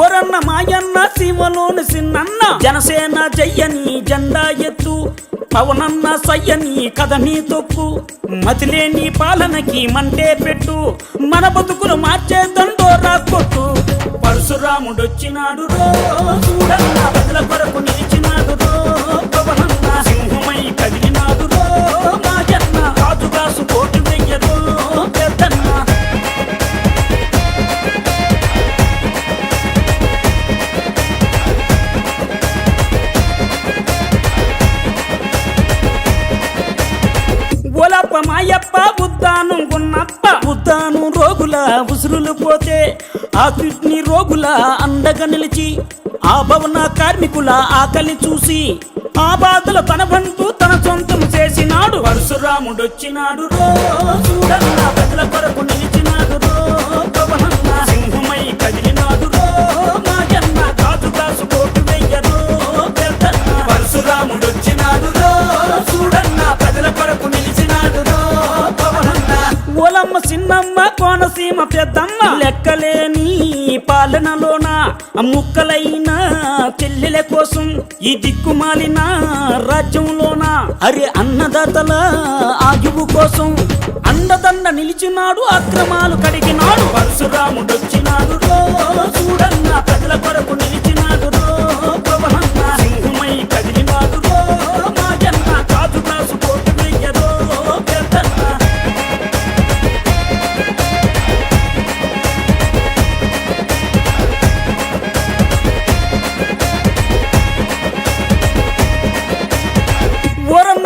గోరన్న మాయన్న సీమలోని సిన్నన్న జనసేన జయ్యని జెండా ఎత్తు పవనన్న సయ్యని కథని తొక్కు. మతిలేని పాలనకి మంటే పెట్టు మన బతుకులు మార్చే దండోరా కొట్టు. పరశురాముడొచ్చినాడు రో చూడన్న బదుల కొరకు నిలిచినాడు రో. మాయప్ప ఉద్దాను గున్నప్ప. ఉద్దాను రోగుల ఉసురులు పోతే ఆ కిడ్నీ రోగుల అండగా నిలిచి ఆ భవన కార్మికుల ఆకలి చూసి ఆ బాధల తన బంటు తన సొంతం చేసినాడు. పరశురాముడొచ్చినాడు రో చూడన్న ప్రజల కొరకు నిలిచినాడు రో సింహమై కదిలినాడు రో మాయన్న కాజు కాసు కోటు వెయ్యరో పెద్దన్న రో చూడన్న ప్రజల కొరకు నిలిచినాడు పెద్దమ్మ చిన్నమ్మ కోనసీమ పెద్దమ్మ. లెక్కలేని పాలనలోన ముక్కలైన చెల్లెల కోసం ఈ దిక్కుమాలిన రాజ్యంలోన అరే అన్నదాతల ఆయువు కోసం అండదండ నిలిచినాడు అక్రమాలు కడిగినాడు. పరశురాముడు వచ్చినాడు చూడ